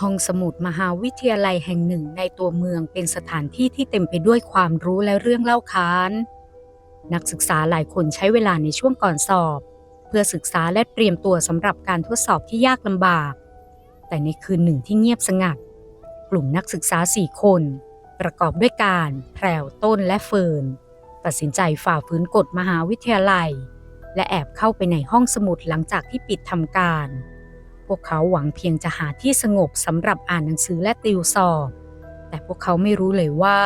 ห้องสมุดมหาวิทยาลัยแห่งหนึ่งในตัวเมืองเป็นสถานที่ที่เต็มไปด้วยความรู้และเรื่องเล่าขาน นักศึกษาหลายคนใช้เวลาในช่วงก่อนสอบ เพื่อศึกษาและเตรียมตัวสำหรับการทดสอบที่ยากลำบาก แต่ในคืนหนึ่งที่เงียบสงัด กลุ่มนักศึกษาสี่คน ประกอบด้วยการแพรวต้นและเฟิร์นตัดสินใจฝ่าฝืนกฎมหาวิทยาลัย และแอบเข้าไปในห้องสมุดหลังจากที่ปิดทำการ พวกเขาหวังเพียงจะหาที่สงบสำหรับอ่านหนังสือและติวสอบ แต่พวกเขาไม่รู้เลยว่า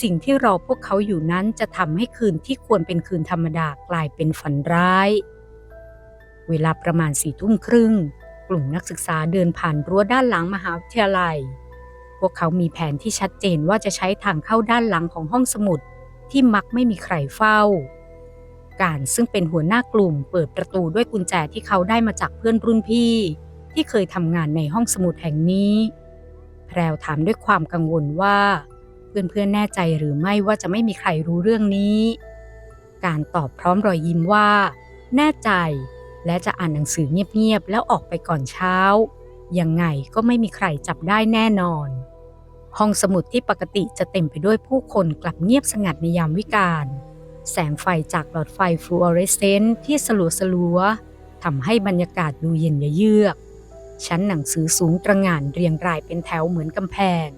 สิ่งที่รอพวกเขาอยู่นั้นจะทำให้คืนที่ควรเป็นคืนธรรมดากลายเป็นฝันร้าย เวลาประมาณสี่ทุ่มครึ่ง กลุ่มนักศึกษาเดินผ่านรั้วด้านหลังมหาวิทยาลัย พวกเขามีแผนที่ชัดเจนว่าจะใช้ทางเข้าด้านหลังของห้องสมุดที่มักไม่มีใครเฝ้าการซึ่งเป็นหัวหน้ากลุ่มเปิดประตูด้วยกุญแจที่เขาได้มาจากเพื่อนรุ่นพี่ ที่เคยทำงานในห้องสมุดแห่งนี้ แพรวถามด้วยความกังวลว่า เพื่อนๆแน่ใจหรือไม่ว่าจะไม่มีใครรู้เรื่องนี้ การตอบพร้อมรอยยิ้มว่า แน่ใจ และจะอ่านหนังสือเงียบๆแล้วออกไปก่อนเช้า ยังไงก็ไม่มีใครจับได้แน่นอน ห้องสมุดที่ปกติจะเต็มไปด้วยผู้คนกลับเงียบสงัดในยามวิกาลแสงไฟจากหลอดไฟฟลูออเรสเซนต์ที่สลัวสลัวๆทำให้บรรยากาศดูเย็นยเยือก ชั้นหนังสือสูงตระหง่านเรียงรายเป็นแถวเหมือนกำแพง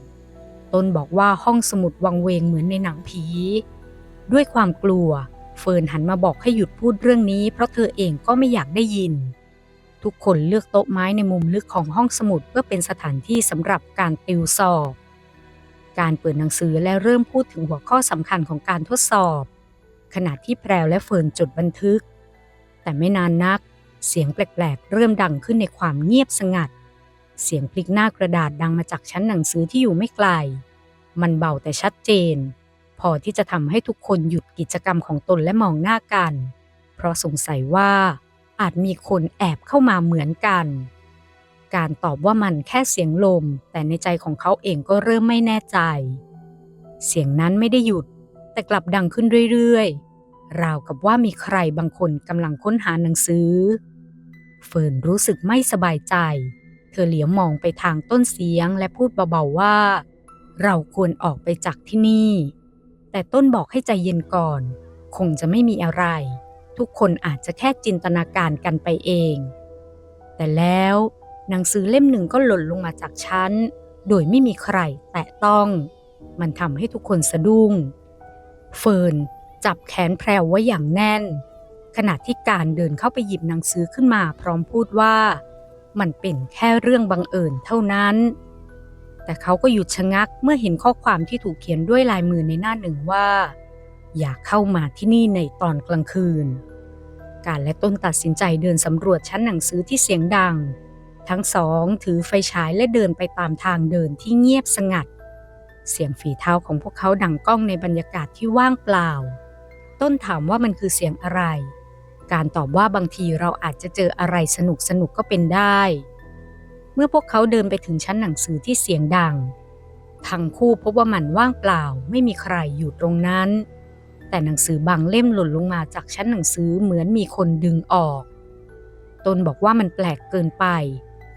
ต้นบอกว่าห้องสมุดวังเวงเหมือนในหนังผี ด้วยความกลัว เฟิร์นหันมาบอกให้หยุดพูดเรื่องนี้ เพราะเธอเองก็ไม่อยากได้ยิน ทุกคนเลือกโต๊ะไม้ในมุมลึกของห้องสมุดเพื่อเป็นสถานที่สำหรับการติวสอบ การเปิดหนังสือและเริ่มพูดถึงหัวข้อสำคัญของการทดสอบ ขณะที่แพรวและเฟิร์นจดบันทึก แต่ไม่นานนัก เสียงแปลกๆ เริ่มดังขึ้นในความเงียบสงัด เสียงพลิกหน้ากระดาษดังมาจากชั้นหนังสือที่อยู่ไม่ไกล มันเบาแต่ชัดเจน พอที่จะทำให้ทุกคนหยุดกิจกรรมของตนและมองหน้ากัน เพราะสงสัยว่าอาจมีคนแอบเข้ามาเหมือนกัน การตอบว่ามันแค่เสียงลม แต่ในใจของเขาเองก็เริ่มไม่แน่ใจ เสียงนั้นไม่ได้หยุด แต่กลับดังขึ้นเรื่อยๆ ราวกับว่ามีใครบางคนกำลังค้นหาหนังสือ เฟิร์นรู้สึกไม่สบายใจ เธอเหลียวมองไปทางต้นเสียงและพูดเบาๆว่า เราควรออกไปจากที่นี่ แต่ต้นบอกให้ใจเย็นก่อน คงจะไม่มีอะไร ทุกคนอาจจะแค่จินตนาการกันไปเอง แต่แล้วหนังสือเล่มหนึ่งก็หล่นลงมาจากชั้น โดยไม่มีใครแตะต้อง มันทำให้ทุกคนสะดุ้ง เฟิร์นจับแขนแพรวไว้อย่างแน่น ขณะที่การเดินเข้าไปหยิบหนังสือขึ้นมาพร้อมพูดว่า มันเป็นแค่เรื่องบังเอิญเท่านั้น แต่เขาก็หยุดชะงักเมื่อเห็นข้อความที่ถูกเขียนด้วยลายมือในหน้าหนึ่งว่า อย่าเข้ามาที่นี่ในตอนกลางคืน การและต้นตัดสินใจเดินสำรวจชั้นหนังสือที่เสียงดัง ทั้งสองถือไฟฉายและเดินไปตามทางเดินที่เงียบสงัด เสียงฝีเท้าของพวกเขาดังก้องในบรรยากาศที่ว่างเปล่าต้นถามว่ามันคือเสียงอะไร การตอบว่าบางทีเราอาจจะเจออะไรสนุกสนุกก็เป็นได้ เมื่อพวกเขาเดินไปถึงชั้นหนังสือที่เสียงดัง ทั้งคู่พบว่ามันว่างเปล่าไม่มีใครอยู่ตรงนั้น แต่หนังสือบางเล่มหล่นลงมาจากชั้นหนังสือเหมือนมีคนดึงออก ตนบอกว่ามันแปลกเกินไป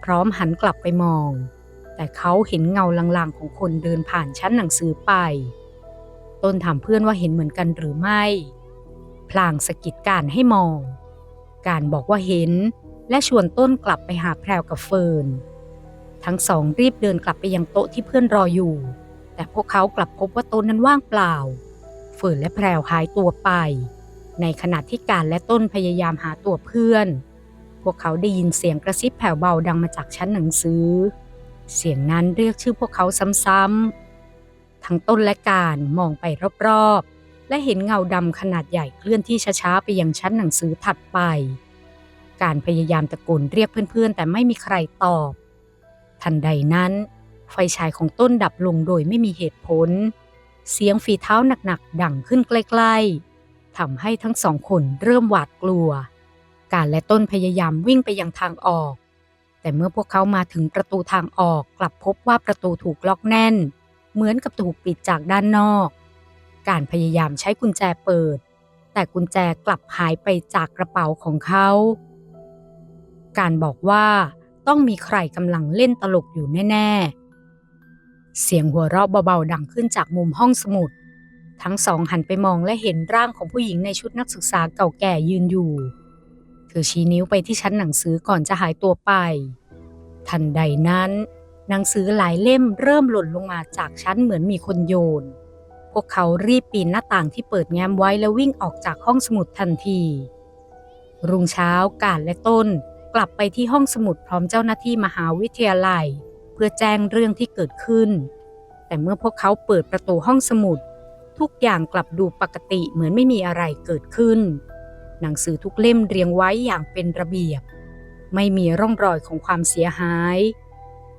พร้อมหันกลับไปมอง แต่เขาเห็นเงาลางๆของคนเดินผ่านชั้นหนังสือไป ต้นถามเพื่อนว่าเห็นเหมือนกันหรือไม่ พลางสะกิดการให้มอง การบอกว่าเห็น และชวนต้นกลับไปหาแพรวกับเฟิร์น ทั้งสองรีบเดินกลับไปยังโต๊ะที่เพื่อนรออยู่ แต่พวกเขากลับพบว่าโต๊ะนั้นว่างเปล่า เฟิร์นและแพรวหายตัวไป ในขณะที่การและต้นพยายามหาตัวเพื่อน พวกเขาได้ยินเสียงกระซิบแผ่วเบาดังมาจากชั้นหนังสือ เสียงนั้นเรียกชื่อพวกเขาซ้ำๆทั้งต้นและการมองไปรอบๆ และเห็นเงาดำขนาดใหญ่เคลื่อนที่ช้าๆไปยังชั้นหนังสือถัดไป การพยายามตะโกนเรียกเพื่อนๆ แต่ไม่มีใครตอบ ทันใดนั้น ไฟฉายของต้นดับลงโดยไม่มีเหตุผล เสียงฝีเท้าหนักๆ ดังขึ้นใกล้ๆทำให้ทั้งสองคนเริ่มหวาดกลัว การและต้นพยายามวิ่งไปยังทางออก แต่เมื่อพวกเขามาถึงประตูทางออกกลับพบว่าประตูถูกล็อกแน่น เหมือนกับถูกปิดจากด้านนอก การพยายามใช้กุญแจเปิด แต่กุญแจกลับหายไปจากกระเป๋าของเขา การบอกว่าต้องมีใครกำลังเล่นตลกอยู่แน่ ๆ เสียงหัวเราะเบาๆดังขึ้นจากมุมห้องสมุด ทั้งสองหันไปมองและเห็นร่างของผู้หญิงในชุดนักศึกษาเก่าแก่ยืนอยู่เธอชี้นิ้วไปที่ชั้นหนังสือก่อนจะหายตัวไป ทันใดนั้น หนังสือหลายเล่มเริ่มหล่นลงมาจากชั้นเหมือนมีคนโยน พวกเขารีบปีนหน้าต่างที่เปิดแง้มไว้แล้ววิ่งออกจากห้องสมุดทันที รุ่งเช้ากาดและต้นกลับไปที่ห้องสมุดพร้อมเจ้าหน้าที่มหาวิทยาลัย เพื่อแจ้งเรื่องที่เกิดขึ้น แต่เมื่อพวกเขาเปิดประตูห้องสมุด ทุกอย่างกลับดูปกติเหมือนไม่มีอะไรเกิดขึ้น หนังสือทุกเล่มเรียงไว้อย่างเป็นระเบียบ ไม่มีร่องรอยของความเสียหาย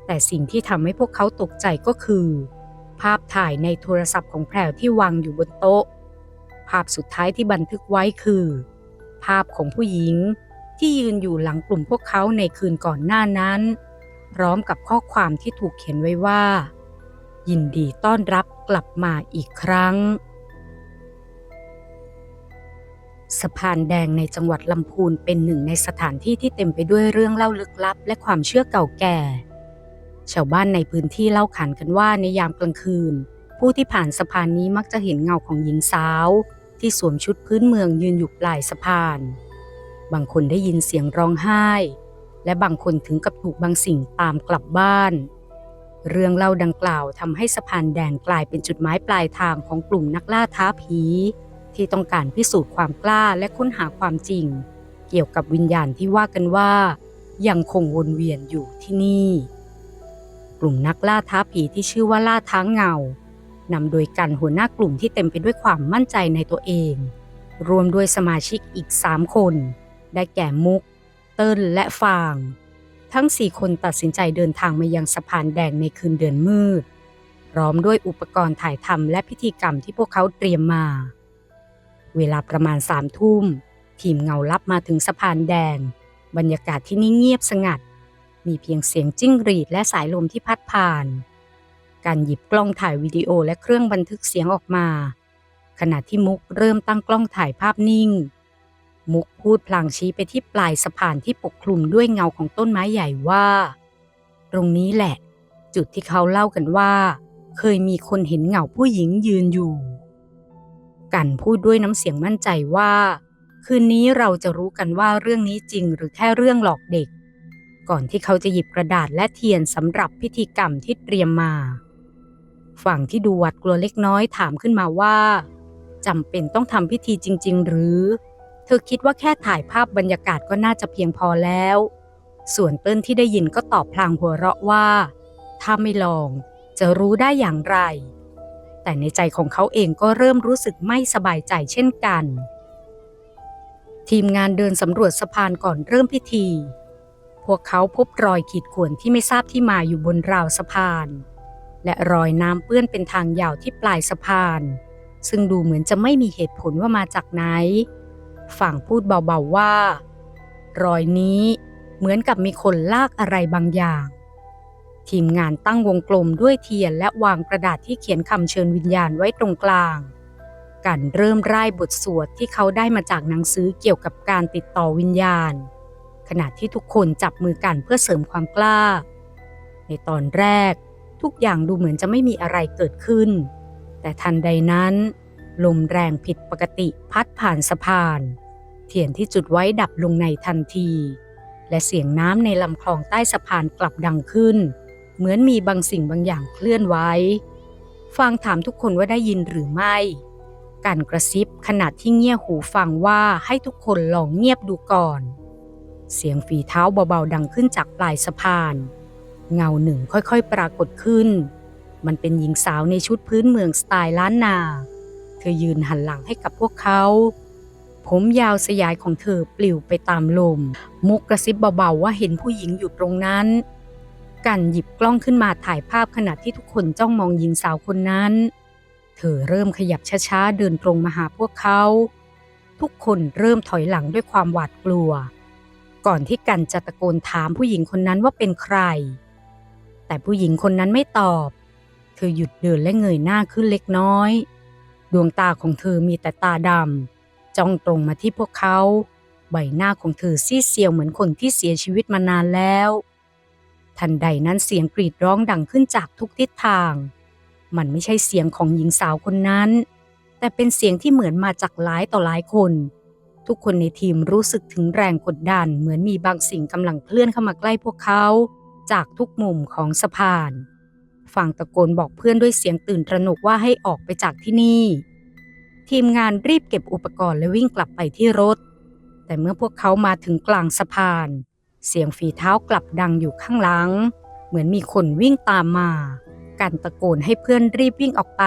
แต่สิ่งที่ทำให้พวกเขาตกใจก็คือ ภาพถ่ายในโทรศัพท์ของแพรวที่วางอยู่บนโต๊ะ ภาพสุดท้ายที่บันทึกไว้คือ ภาพของผู้หญิงที่ยืนอยู่หลังกลุ่มพวกเขาในคืนก่อนหน้านั้น พร้อมกับข้อความที่ถูกเขียนไว้ว่า ยินดีต้อนรับกลับมาอีกครั้ง สะพานแดงในจังหวัดลำพูนเป็นหนึ่งในสถานที่ที่เต็มไปด้วยเรื่องเล่าลึกลับ และความเชื่อเก่าแก่ ชาวบ้านในพื้นที่เล่าขานกันว่าในยามกลางคืน ผู้ที่ผ่านสะพานนี้มักจะเห็นเงาของหญิงสาว ที่สวมชุดพื้นเมืองยืนอยู่ปลายสะพาน บางคนได้ยินเสียงร้องไห้ และบางคนถึงกับถูกบางสิ่งตามกลับบ้าน เรื่องเล่าดังกล่าวทำให้สะพานแดงกลายเป็นจุดหมายปลายทางของกลุ่มนักล่าท้าผี ที่ต้องการพิสูจน์ความกล้าและค้นหาความจริง เกี่ยวกับวิญญาณที่ว่ากันว่า ยังคงวนเวียนอยู่ที่นี่ กลุ่มนักล่าท้าผีที่ชื่อว่าล่าท้างเงานำโดยกันหัวหน้ากลุ่มที่เต็มไปด้วยความมั่นใจในตัวเอง รวมด้วยสมาชิกอีกสามคน ได้แก่มุก เติ้ลและฟาง ทั้งสี่คนตัดสินใจเดินทางมายังสะพานแดงในคืนเดือนมืด พร้อมด้วยอุปกรณ์ถ่ายทำและพิธีกรรมที่พวกเขาเตรียมมา เวลาประมาณสามทุ่ม ทีมเงาลับมาถึงสะพานแดง บรรยากาศที่นี่เงียบสงัด มีเพียงเสียงจิ้งหรีดและสายลมที่พัดผ่าน การหยิบกล้องถ่ายวิดีโอและเครื่องบันทึกเสียงออกมา ขณะที่มุกเริ่มตั้งกล้องถ่ายภาพนิ่ง มุกพูดพลางชี้ไปที่ปลายสะพานที่ปกคลุมด้วยเงาของต้นไม้ใหญ่ว่า ตรงนี้แหละ จุดที่เขาเล่ากันว่า เคยมีคนเห็นเงาผู้หญิงยืนอยู่ กันพูดด้วยน้ำเสียงมั่นใจว่า คืนนี้เราจะรู้กันว่าเรื่องนี้จริงหรือแค่เรื่องหลอกเด็ก ก่อนที่เขาจะหยิบกระดาษและเทียนสำหรับพิธีกรรมที่เตรียมมา ฝั่งที่ดูหวัดกลัวเล็กน้อยถามขึ้นมาว่าจำเป็นต้องทำพิธีจริง ๆ หรือ เธอคิดว่าแค่ถ่ายภาพบรรยากาศก็น่าจะเพียงพอแล้ว ส่วนเติ้ลที่ได้ยินก็ตอบพลางหัวเราะว่า ถ้าไม่ลองจะรู้ได้อย่างไร แต่ในใจของเขาเองก็เริ่มรู้สึกไม่สบายใจเช่นกัน ทีมงานเดินสำรวจสะพานก่อนเริ่มพิธี พวกเขาพบรอยขีดข่วนที่ไม่ทราบที่มาอยู่บนราวสะพาน และรอยน้ำเปื้อนเป็นทางยาวที่ปลายสะพาน ซึ่งดูเหมือนจะไม่มีเหตุผลว่ามาจากไหน ฝั่งพูดเบาๆว่า รอยนี้เหมือนกับมีคนลากอะไรบางอย่าง ทีมงานตั้งวงกลมด้วยเทียนและวางกระดาษที่เขียนคำเชิญวิญญาณไว้ตรงกลางกันเริ่มร่ายบทสวดที่เขาได้มาจากหนังสือเกี่ยวกับการติดต่อวิญญาณ ขณะที่ทุกคนจับมือกันเพื่อเสริมความกล้า ในตอนแรก ทุกอย่างดูเหมือนจะไม่มีอะไรเกิดขึ้น แต่ทันใดนั้น ลมแรงผิดปกติพัดผ่านสะพาน เทียนที่จุดไว้ดับลงในทันที และเสียงน้ำในลำคลองใต้สะพานกลับดังขึ้น เหมือนมีบางสิ่งบางอย่างเคลื่อนไว้ฟังถามทุกคนว่าได้ยินหรือไม่ การกระซิบขณะที่เงี่ยหูฟังว่าให้ทุกคนลองเงียบดูก่อน เสียงฝีเท้าเบาๆดังขึ้นจากปลายสะพาน เงาหนึ่งค่อยๆปรากฏขึ้น มันเป็นหญิงสาวในชุดพื้นเมืองสไตล์ล้านนา เธอยืนหันหลังให้กับพวกเขา ผมยาวสยายของเธอปลิวไปตามลม มุกกระซิบเบาๆว่าเห็นผู้หญิงอยู่ตรงนั้น กันหยิบกล้องขึ้นมาถ่ายภาพขณะที่ทุกคนจ้องมองหญิงสาวคนนั้น เธอเริ่มขยับช้าๆเดินตรงมาหาพวกเขา ทุกคนเริ่มถอยหลังด้วยความหวาดกลัว ก่อนที่กันจะตะโกนถามผู้หญิงคนนั้นว่าเป็นใคร แต่ผู้หญิงคนนั้นไม่ตอบ เธอหยุดเดินและเงยหน้าขึ้นเล็กน้อย ดวงตาของเธอมีแต่ตาดำจ้องตรงมาที่พวกเขา ใบหน้าของเธอซีเซียวเหมือนคนที่เสียชีวิตมานานแล้ว ทันใดนั้นเสียงกรีดร้องดังขึ้นจากทุกทิศทาง มันไม่ใช่เสียงของหญิงสาวคนนั้น แต่เป็นเสียงที่เหมือนมาจากหลายต่อหลายคน ทุกคนในทีมรู้สึกถึงแรงกดดันเหมือนมีบางสิ่งกำลังเคลื่อนเข้ามาใกล้พวกเขา จากทุกมุมของสะพาน ฝั่งตะโกนบอกเพื่อนด้วยเสียงตื่นตระหนกว่าให้ออกไปจากที่นี่ ทีมงานรีบเก็บอุปกรณ์และวิ่งกลับไปที่รถ แต่เมื่อพวกเขามาถึงกลางสะพาน เสียงฝีเท้ากลับดังอยู่ข้างหลัง เหมือนมีคนวิ่งตามมาการตะโกนให้เพื่อนรีบวิ่งออกไป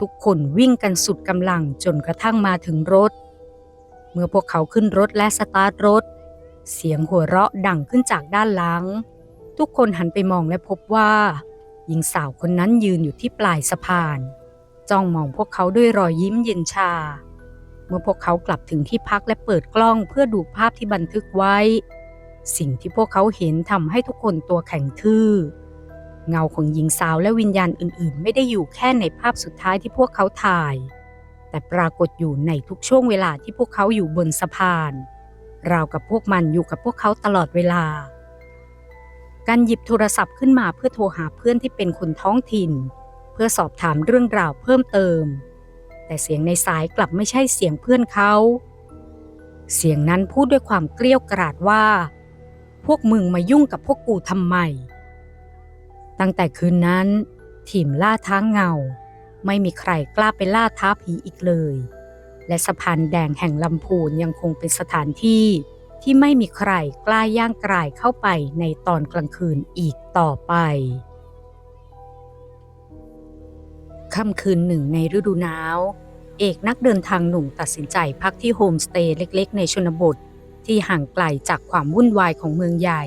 ทุกคนวิ่งกันสุดกำลังจนกระทั่งมาถึงรถ มื่อพวกเขาขึ้นรถและสตาร์ทรถ เสียงหัวเราะดังขึ้นจากด้านหลัง ทุกคนหันไปมองและพบว่าหญิงสาวคนนั้นยืนอยู่ที่ปลายสะพาน จ้องมองพวกเขาด้วยรอยยิ้มเย็นชา เมื่อพวกเขากลับถึงที่พักและเปิดกล้องเพื่อดูภาพที่บันทึกไว้ สิ่งที่พวกเขาเห็นทำให้ทุกคนตัวแข็งทื่อ เงาของหญิงสาวและวิญญาณอื่น ๆ ไม่ได้อยู่แค่ในภาพสุดท้ายที่พวกเขาถ่าย แต่ปรากฏอยู่ในทุกช่วงเวลาที่พวกเขาอยู่บนสะพาน ราวกับพวกมันอยู่กับพวกเขาตลอดเวลา การหยิบโทรศัพท์ขึ้นมาเพื่อโทรหาเพื่อนที่เป็นคนท้องถิ่น เพื่อสอบถามเรื่องราวเพิ่มเติม แต่เสียงในสายกลับไม่ใช่เสียงเพื่อนเขา เสียงนั้นพูดด้วยความเกลี้ยกราดว่า พวกมึงมายุ่งกับพวกกูทำไม ตั้งแต่คืนนั้นทีมล่าท้าเงา ไม่มีใครกล้าไปล่าท้าผีอีกเลย และสะพานแดงแห่งลำพูนยังคงเป็นสถานที่ที่ไม่มีใครกล้าย่างกรายเข้าไปในตอนกลางคืนอีกต่อไป ค่ำคืนหนึ่งในฤดูหนาว เอกนักเดินทางหนุ่มตัดสินใจพักที่โฮมสเตย์เล็ก ๆ ในชนบทที่ห่างไกลจากความวุ่นวายของเมืองใหญ่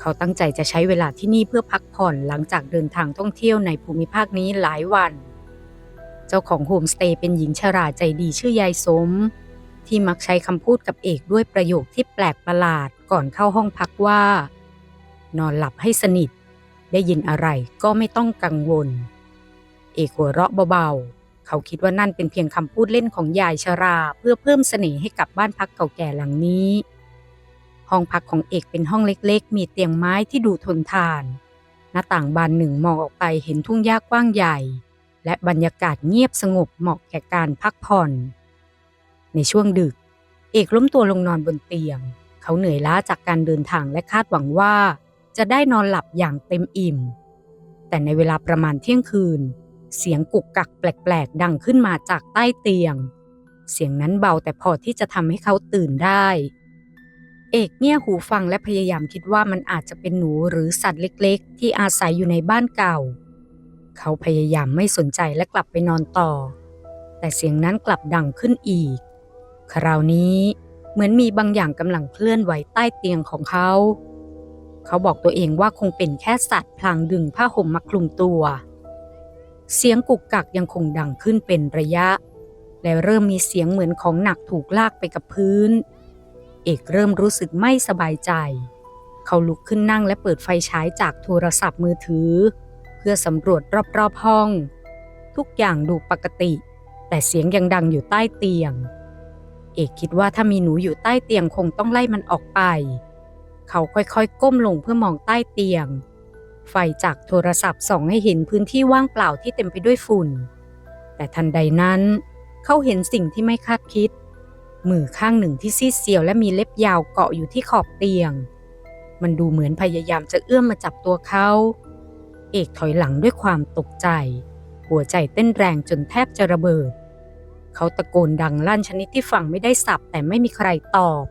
เขาตั้งใจจะใช้เวลาที่นี่เพื่อพักผ่อนหลังจากเดินทางท่องเที่ยวในภูมิภาคนี้หลายวันเจ้าของโฮมสเตย์เป็นหญิงชราใจดีชื่อยายสม ที่มักใช้คำพูดกับเอกด้วยประโยคที่แปลกประหลาดก่อนเข้าห้องพักว่า นอนหลับให้สนิท ได้ยินอะไรก็ไม่ต้องกังวล เอกหัวเราะเบาๆ เขาคิดว่านั่นเป็นเพียงคำพูดเล่นของยายชราเพื่อเพิ่มเสน่ห์ให้กับบ้านพักเก่าแก่หลังนี้ ห้องพักของเอกเป็นห้องเล็กๆ มีเตียงไม้ที่ดูทนทาน หน้าต่างบานหนึ่งมองออกไปเห็นทุ่งหญ้ากว้างใหญ่ และบรรยากาศเงียบสงบเหมาะแก่การพักผ่อน ในช่วงดึก เอกล้มตัวลงนอนบนเตียง เขาเหนื่อยล้าจากการเดินทางและคาดหวังว่า จะได้นอนหลับอย่างเต็มอิ่ม แต่ในเวลาประมาณเที่ยงคืน เสียงกุกกักแปลกๆ ดังขึ้นมาจากใต้เตียง เสียงนั้นเบาแต่พอที่จะทำให้เขาตื่นได้เอกเงี่ยหูฟังและพยายามคิดว่ามันอาจจะเป็นหนูหรือสัตว์เล็ก ๆ ที่อาศัยอยู่ในบ้านเก่า เขาพยายามไม่สนใจและกลับไปนอนต่อ แต่เสียงนั้นกลับดังขึ้นอีก คราวนี้เหมือนมีบางอย่างกำลังเคลื่อนไหวใต้เตียงของเขา เขาบอกตัวเองว่าคงเป็นแค่สัตว์พลางดึงผ้าห่มมาคลุมตัว เสียงกุกกักยังคงดังขึ้นเป็นระยะ และเริ่มมีเสียงเหมือนของหนักถูกลากไปกับพื้น เอกเริ่มรู้สึกไม่สบายใจ เขาลุกขึ้นนั่งและเปิดไฟฉายจากโทรศัพท์มือถือ พื่อสำรวจรอบๆห้อง ทุกอย่างดูปกติ แต่เสียงยังดังอยู่ใต้เตียง เอกคิดว่าถ้ามีหนูอยู่ใต้เตียงคงต้องไล่มันออกไป เขาค่อยๆก้มลงเพื่อมองใต้เตียง ไฟจากโทรศัพท์ส่องให้เห็นพื้นที่ว่างเปล่าที่เต็มไปด้วยฝุ่น แต่ทันใดนั้น เขาเห็นสิ่งที่ไม่คาดคิด มือข้างหนึ่งที่ซีดเซียวและมีเล็บยาวเกาะอยู่ที่ขอบเตียง มันดูเหมือนพยายามจะเอื้อมมาจับตัวเขา เอกถอยหลังด้วยความตกใจ หัวใจเต้นแรงจนแทบจะระเบิด เขาตะโกนดังลั่นชนิดที่ฟังไม่ได้สับแต่ไม่มีใครตอบ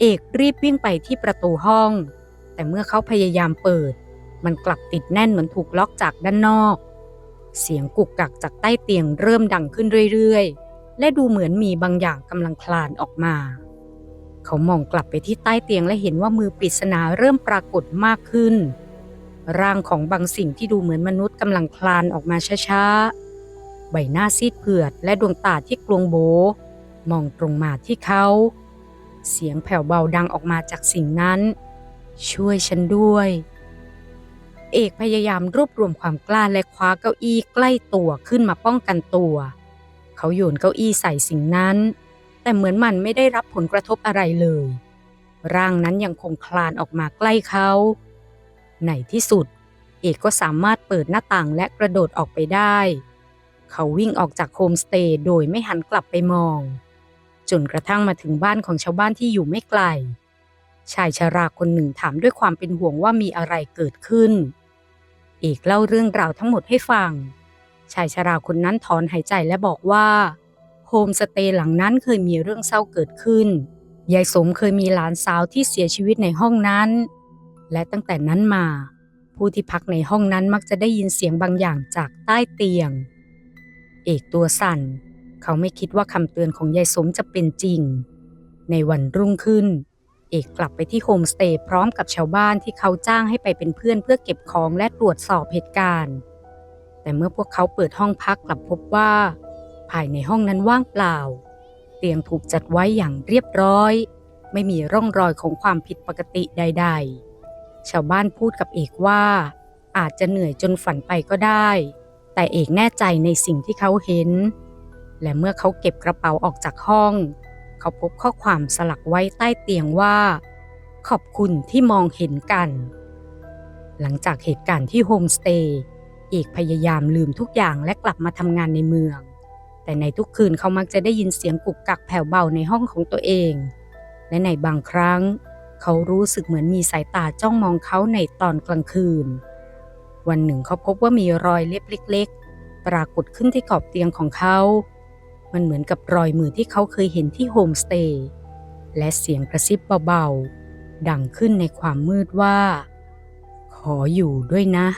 เอกรีบวิ่งไปที่ประตูห้อง แต่เมื่อเขาพยายามเปิด มันกลับติดแน่นเหมือนถูกล็อกจากด้านนอก เสียงกุกกักจากใต้เตียงเริ่มดังขึ้นเรื่อยๆ และดูเหมือนมีบางอย่างกำลังคลานออกมาเขามองกลับไปที่ใต้เตียงและเห็นว่ามือปริศนาเริ่มปรากฏมากขึ้น ร่างของบางสิ่งที่ดูเหมือนมนุษย์กำลังคลานออกมาช้าๆ ใบหน้าซีดเผือดและดวงตาที่กลวงโบ มองตรงมาที่เขา เสียงแผ่วเบาดังออกมาจากสิ่งนั้น ช่วยฉันด้วย เอกพยายามรวบรวมความกล้าและคว้าเก้าอี้ใกล้ตัวขึ้นมาป้องกันตัว เขาโยนเก้าอี้ใส่สิ่งนั้น แต่เหมือนมันไม่ได้รับผลกระทบอะไรเลย ร่างนั้นยังคงคลานออกมาใกล้เขา ในที่สุด เอกก็สามารถเปิดหน้าต่างและกระโดดออกไปได้ เขาวิ่งออกจากโฮมสเตย์โดยไม่หันกลับไปมอง จนกระทั่งมาถึงบ้านของชาวบ้านที่อยู่ไม่ไกล ชายชราคนหนึ่งถามด้วยความเป็นห่วงว่ามีอะไรเกิดขึ้น เอกเล่าเรื่องราวทั้งหมดให้ฟัง ชายชราคนนั้นถอนหายใจและบอกว่าโฮมสเตย์หลังนั้นเคยมีเรื่องเศร้าเกิดขึ้น ยายสมเคยมีหลานสาวที่เสียชีวิตในห้องนั้น และตั้งแต่นั้นมา ผู้ที่พักในห้องนั้นมักจะได้ยินเสียงบางอย่างจากใต้เตียง เอกตัวสั่น เขาไม่คิดว่าคำเตือนของยายสมจะเป็นจริง ในวันรุ่งขึ้น เอกกลับไปที่โฮมสเตย์พร้อมกับชาวบ้านที่เขาจ้างให้ไปเป็นเพื่อนเพื่อเก็บของและตรวจสอบเหตุการณ์ แต่เมื่อพวกเขาเปิดห้องพักกลับพบว่า ภายในห้องนั้นว่างเปล่า เตียงถูกจัดไว้อย่างเรียบร้อย ไม่มีร่องรอยของความผิดปกติใด ๆ ชาวบ้านพูดกับเอกว่า อาจจะเหนื่อยจนฝันไปก็ได้ แต่เอกแน่ใจในสิ่งที่เขาเห็น และเมื่อเขาเก็บกระเป๋าออกจากห้อง เขาพบข้อความสลักไว้ใต้เตียงว่า ขอบคุณที่มองเห็นกัน หลังจากเหตุการณ์ที่โฮมสเตย์เอกพยายามลืมทุกอย่างและกลับมาทำงานในเมือง แต่ในทุกคืนเขามักจะได้ยินเสียงกุกกักแผ่วเบาในห้องของตัวเอง และในบางครั้ง เขารู้สึกเหมือนมีสายตาจ้องมองเขาในตอนกลางคืน วันหนึ่งเขาพบว่ามีรอยเล็บเล็ก ๆ ปรากฏขึ้นที่ขอบเตียงของเขา มันเหมือนกับรอยมือที่เขาเคยเห็นที่โฮมสเตย์ และเสียงกระซิบเบา ๆ ดังขึ้นในความมืดว่า ขออยู่ด้วยนะ